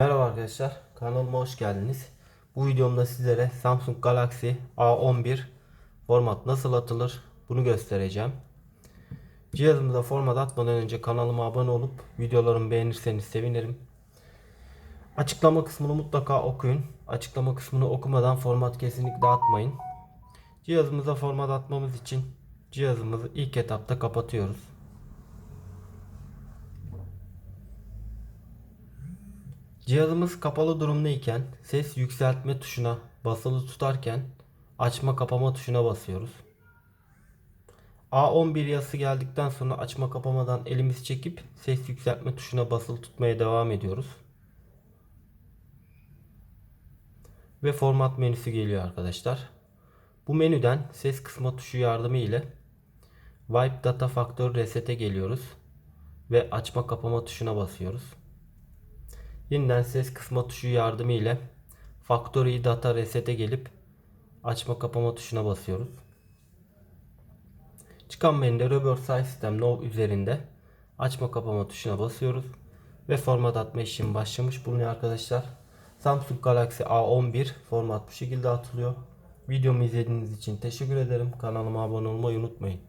Merhaba arkadaşlar, kanalıma hoş geldiniz. Bu videomda sizlere Samsung Galaxy A11 format nasıl atılır bunu göstereceğim. Cihazımıza format atmadan önce kanalıma abone olup videolarımı beğenirseniz sevinirim. Açıklama kısmını mutlaka okuyun. Açıklama kısmını okumadan format kesinlikle atmayın. Cihazımıza format atmamız için cihazımızı ilk etapta kapatıyoruz. Cihazımız kapalı durumdayken ses yükseltme tuşuna basılı tutarken açma kapama tuşuna basıyoruz. A11 yazısı geldikten sonra açma kapamadan elimizi çekip ses yükseltme tuşuna basılı tutmaya devam ediyoruz. Ve format menüsü geliyor arkadaşlar. Bu menüden ses kısma tuşu yardımı ile Wipe Data Factory Reset'e geliyoruz ve açma kapama tuşuna basıyoruz. Yeniden ses kısma tuşu yardımı ile Factory Data Reset'e gelip açma kapama tuşuna basıyoruz. Çıkan menüde Reverse Size System No üzerinde açma kapama tuşuna basıyoruz ve format atma işlemi başlamış bulunuyor arkadaşlar. Samsung Galaxy A11 format bu şekilde atılıyor. Videomu izlediğiniz için teşekkür ederim. Kanalıma abone olmayı unutmayın.